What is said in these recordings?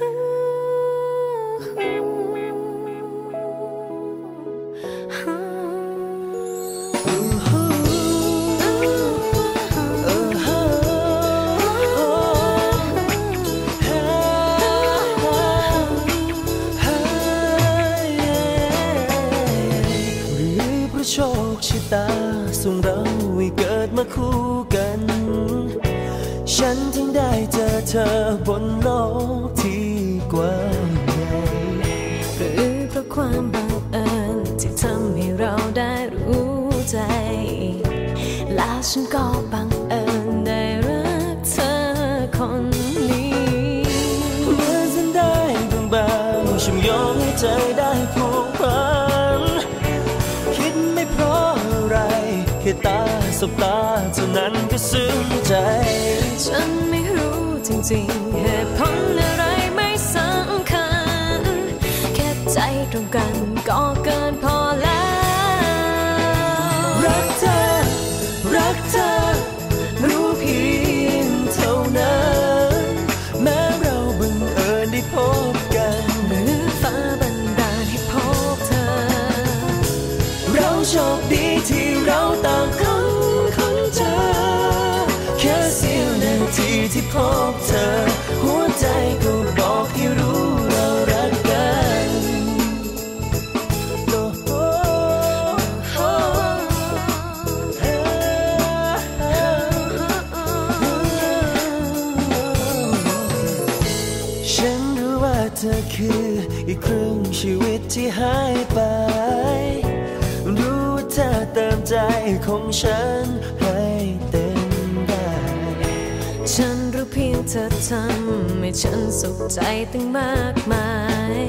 โชคชะตาส่งเราให้เกิดมาคู่กัน ฉันถึงได้เจอเธอบนโลก ใจ และฉันก็บังเอิญได้รักเธอคนนี้เมื่อฉันได้บางบางๆฉันยอมให้ใจได้ผูกพัน คิดไม่เพราะอะไร แค่ตาสบตาเท่านั้นก็ซึ้งใจ ฉันไม่รู้จริงๆเหตุผลอะไรไม่สำคัญ แค่ใจตรงกันก็เกินพอ โชคดีที่เราต่างคนคนเจอ แค่เสี้ยวนาทีที่พบเธอ หัวใจก็บอกให้รู้เรารักกันโอ้โหโอ้ฉันรู้ว่าเธอคืออีกครึ่งชีวิตที่หายไป ของฉันให้เต็มได้ฉันรู้เพียงเธอทำให้ฉันสุขใจตั้งมากมาย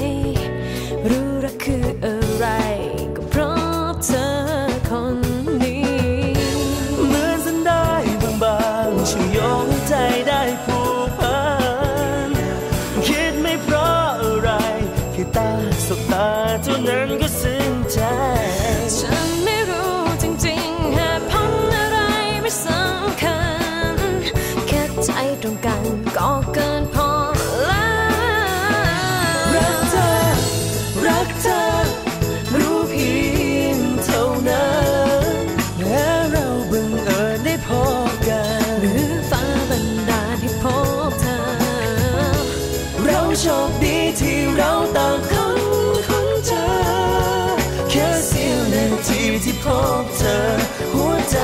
โชคดีที่เราต่างคนคนเจอ แค่เสี้ยวนาทีที่พบเธอ หัวใจ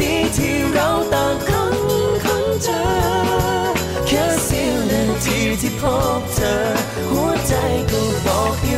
ดีที่เราต่างคงคงเจอ แค่เสี้ยวนาทีที่พบเธอ หัวใจก็บอกอยู่